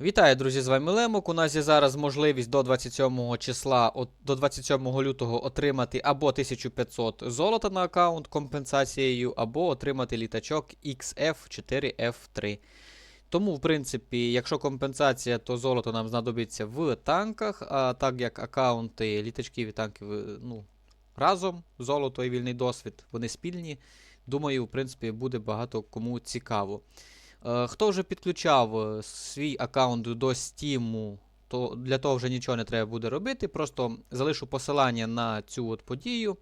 Вітаю, друзі! З вами Лемок. У нас є зараз можливість до 27 числа, до 27 лютого отримати або 1500 золота на аккаунт компенсацією, або отримати літачок XF4F3. Тому, в принципі, якщо компенсація, то золото нам знадобиться в танках, а так як аккаунти літачків і танків е, ну, разом, золото і вільний досвід, вони спільні. Думаю, в принципі, буде багато кому цікаво. Е, Хто вже підключав е, свій аккаунт до Steam, то для того вже нічого не треба буде робити. Просто залишу посилання на цю от подію.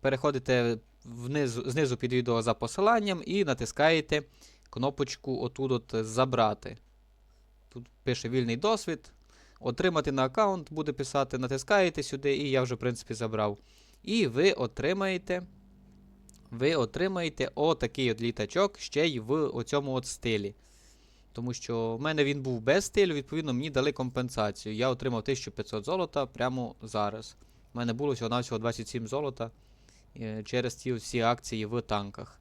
Переходите внизу, знизу під відео за посиланням і натискаєте кнопочку отут от забрати. Тут пише вільний досвід. Отримати на аккаунт буде писати, натискаєте сюди, і я вже, в принципі, забрав. І ви отримаєте ви отримаєте отакий от літачок ще й в оцьому от стилі. Тому що в мене він був без стилю, відповідно, мені дали компенсацію. Я отримав 1500 золота прямо зараз. У мене було всього-навсього 27 золота е, через ці всі акції в танках.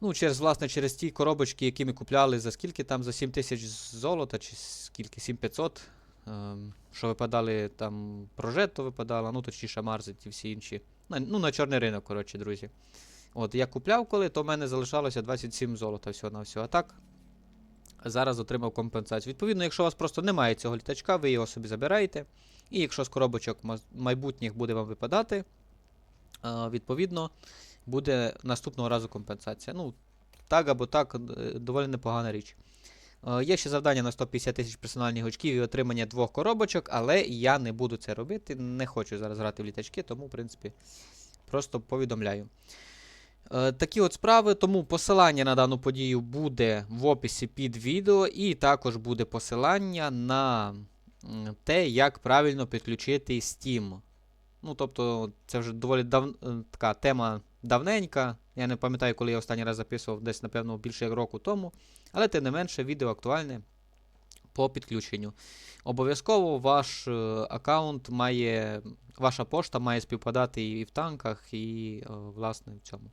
Ну, через, власне, через ті коробочки, які ми купляли за скільки там, за 7000 золота, чи скільки, 7500. Ем, що випадали там прожетто випадало, ну точніше Марзит і всі інші. На, ну, на чорний ринок, коротше, друзі. От, я купляв коли, то в мене залишалося 27 золота всього на всього. А так, зараз отримав компенсацію. Відповідно, якщо у вас просто немає цього літачка, ви його собі забираєте. І якщо з коробочок майбутніх буде вам випадати, відповідно, буде наступного разу компенсація. Ну, так або так, доволі непогана річ. Е, Є ще завдання на 150 тисяч персональних очків і отримання двох коробочок, але я не буду це робити. Не хочу зараз грати в літачки, тому, в принципі, просто повідомляю. Е, Такі от справи, тому посилання на дану подію буде в описі під відео, і також буде посилання на те, як правильно підключити Steam. Ну, тобто, це вже доволі дав... е, така тема давненька. Я не пам'ятаю, коли я останній раз записував, десь, напевно, більше як року тому. Але тим не менше, відео актуальне по підключенню. Обов'язково ваш е, аккаунт має, ваша пошта має співпадати і в танках, і, е, власне, в цьому.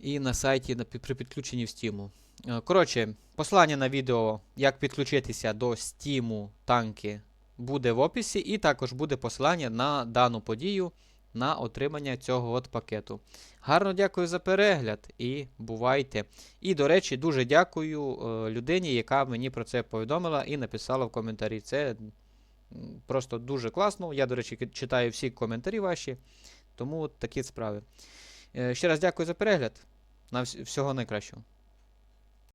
І на сайті при підключенні в Steam. Е, Коротше, посилання на відео, як підключитися до Steam танки, буде в описі, і також буде посилання на дану подію на отримання цього от пакету. Гарно дякую за перегляд і бувайте. І, до речі, дуже дякую е, людині, яка мені про це повідомила і написала в коментарі. Це просто дуже класно. Я, до речі, читаю всі коментарі ваші. Тому такі справи. Е, ще раз дякую за перегляд. На вс- всього найкращого.